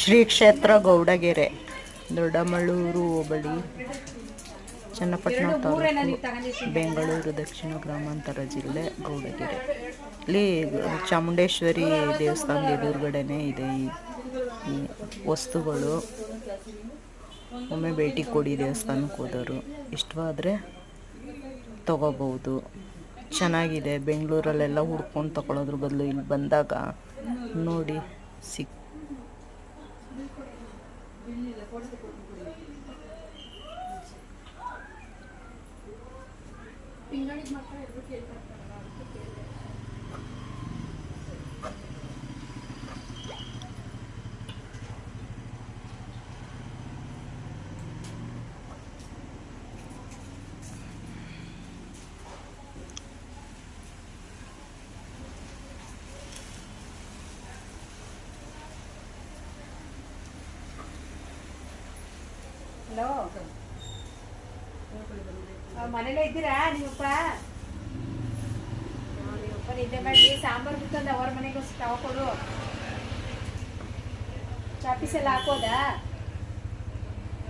ಶ್ರೀ ಕ್ಷೇತ್ರ ಗೌಡಗೆರೆ ದೊಡ್ಡಮಳೂರು ಹೋಬಳಿ ಚನ್ನಪಟ್ಟಣ ತಾಲೂಕು ಬೆಂಗಳೂರು ದಕ್ಷಿಣ ಗ್ರಾಮಾಂತರ ಜಿಲ್ಲೆ ಗೌಡಗೆರೆ. ಇಲ್ಲಿ ಚಾಮುಂಡೇಶ್ವರಿ ದೇವಸ್ಥಾನದ ಎದುರುಗಡೆನೇ ಇದೆ ಈ ವಸ್ತುಗಳು. ಒಮ್ಮೆ ಭೇಟಿ ಕೊಡಿ ದೇವಸ್ಥಾನಕ್ಕೆ ಹೋದವರು. ಇಷ್ಟವಾದರೆ ತಗೋಬಹುದು. ಚೆನ್ನಾಗಿದೆ. ಬೆಂಗಳೂರಲ್ಲೆಲ್ಲ ಹುಡ್ಕೊಂಡು ತಗೊಳ್ಳೋದ್ರ ಬದಲು ಇಲ್ಲಿ ಬಂದಾಗ ನೋಡಿ ಸಿಕ್ ಫಿಂಗರ್ ಇದು ಮಾಡ್ತಾರೆ ಎರಡು ಕೇಳಿ ಹಲೋ ಮನೇಲೇ ಇದ್ದೀರಾ ನೀವಪ್ಪ? ನೀವಪ್ಪ ನಿದ್ದೆ ಮಾಡಿ ಸಾಂಬಾರು ಬಿತ್ತಂದ ಅವ್ರ ಮನೆಗೋಸ್ಕರ ಕೊಡು. ಚಾಪೀಸ್ ಎಲ್ಲ ಹಾಕೋದಾ?